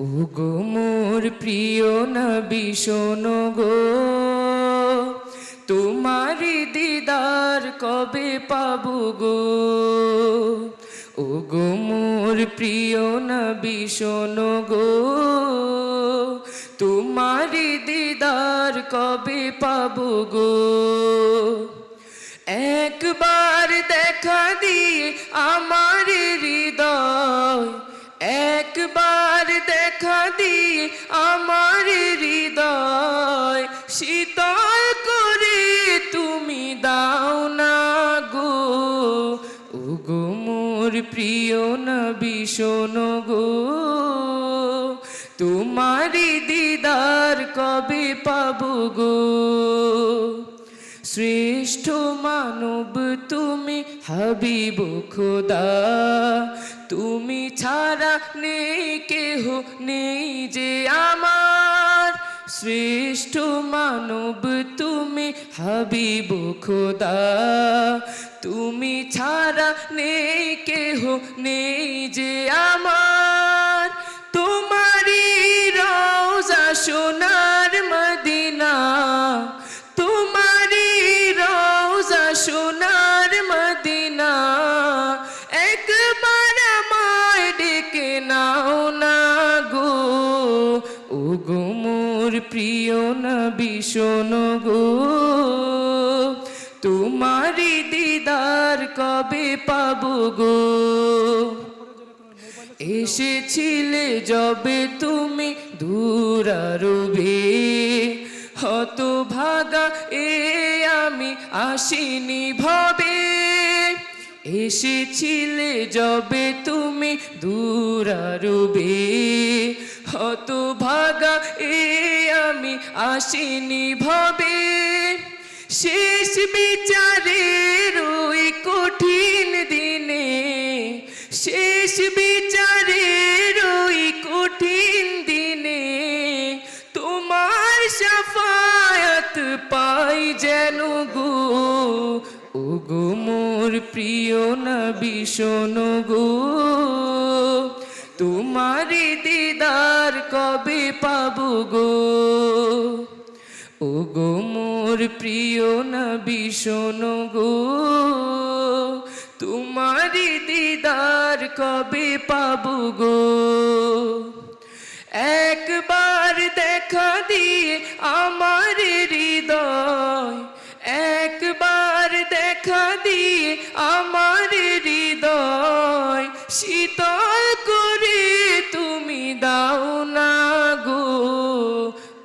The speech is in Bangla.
ওগো মোর প্রিয় নবী, শোনো গো। তোমারি দিদার কবে পাবো গো? ওগো মোর প্রিয় নবী, শোনো গো। তোমারি দিদার কবে পাবো গো? একবার দেখা দিয়ে আমার দেখা আমার হৃদয়। শীতল করে তুমি দাও না গো। ওগো মোর প্রিয় নবী, শোনো গো। তোমারি দিদার কবে পাবো গো? শ্রেষ্ঠ মানব তুমি হাবিব খোদা। তুমি ছাড়া নেই কেহ নেই যে আমার। শ্রেষ্ঠ মানব তুমি হাবিব খোদা। তুমি ছাড়া নেই কেহ নেই যে আমার। তোমারি রওজা সোনার নাও না গো। ও গো মোর প্রিয় নবী, শোনো গো। তোমারি দিদার কবে পাবো গো? এসেছিলে যবে তুমি দূরারবে হত ভাগা এ আমি আসিনি ভবে। এসেছিলে যবে তুমি দূরারবে হত ভাগা এ আমি আসিনি ভবে। শেষ বিচারের ওই কঠিন দিনে, শেষ বিচারের ওই কঠিন দিনে তোমার সাফায়াত পাই যেন গো। ও গো মোর প্রিয় নবী, শোনো গো। তোমারি দিদার কবে পাবো গো? ও গো মোর প্রিয় নবী, শোনো গো। তোমারি দিদার কবে পাবো গো? একবার দেখা দিয়ে আমার